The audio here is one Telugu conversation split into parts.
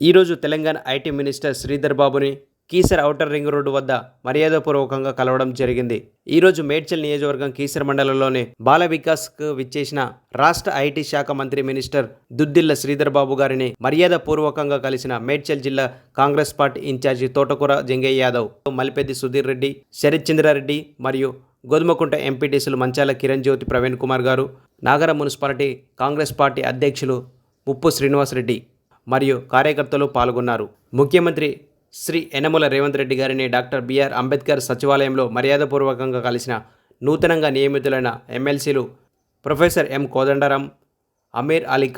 ఈరోజు తెలంగాణ ఐటీ మినిస్టర్ శ్రీధర్ బాబుని కీసర్ ఔటర్ రింగ్ రోడ్డు వద్ద మర్యాదపూర్వకంగా కలవడం జరిగింది. ఈరోజు మేడ్చల్ నియోజకవర్గం కీసర్ మండలంలోని బాల వికాస్కు విచ్చేసిన రాష్ట్ర ఐటీ శాఖ మంత్రి మినిస్టర్ దుద్దిల్ల శ్రీధర్ బాబు గారిని మర్యాదపూర్వకంగా కలిసిన మేడ్చల్ జిల్లా కాంగ్రెస్ పార్టీ ఇన్ఛార్జి తోటకూర జంగయ్య యాదవ్ మల్పెద్ది సుధీర్ రెడ్డి శరత్చంద్రారెడ్డి మరియు గోధుమకుంట ఎంపీటీసీలు మంచాల కిరణ్ జ్యోతి ప్రవీణ్ కుమార్ గారు నాగర మున్సిపాలిటీ కాంగ్రెస్ పార్టీ అధ్యక్షులు ముప్పు శ్రీనివాసరెడ్డి మరియు కార్యకర్తలు పాల్గొన్నారు. ముఖ్యమంత్రి శ్రీ యనమల రేవంత్ రెడ్డి గారిని డాక్టర్ బిఆర్ అంబేద్కర్ సచివాలయంలో మర్యాదపూర్వకంగా కలిసిన నూతనంగా నియమితులైన ఎమ్మెల్సీలు professor M. Kodandaram Amir Ali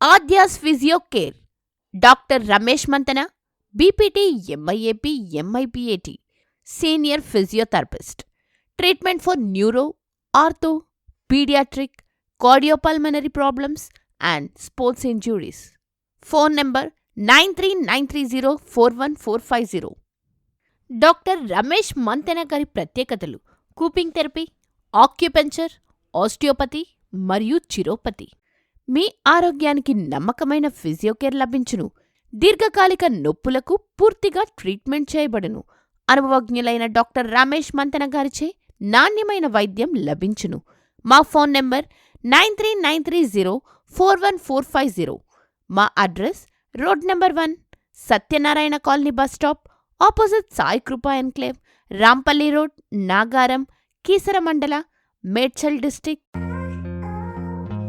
Aadya's physio care doctor Ramesh Manthana BPT MIAP MIPAT senior physiotherapist. Treatment for neuro ortho paediatric cardiopulmonary problems and sports injuries phone number nine three nine three zero four one four five zero. Doctor Ramesh Manthena గారి ప్రత్యేకతలు కూపింగ్ థెరపీ ఆక్యుపెంచర్ ఆస్టియోపతి మరియు చిరోపతి. మీ ఆరోగ్యానికి నమ్మకమైన ఫిజియోకేర్ లభించును. దీర్ఘకాలిక నొప్పులకు పూర్తిగా ట్రీట్మెంట్ చేయబడును. అనుభవజ్ఞులైన డాక్టర్ రమేష్ మంతన గారిచే నాణ్యమైన వైద్యం లభించును. మా phone number nine three nine three zero four one four five zero. మా address road number one Satyanarayana colony bus stop opposite Sai Krupa enclave Rampalli road Nagaram Keesara mandal Medchal district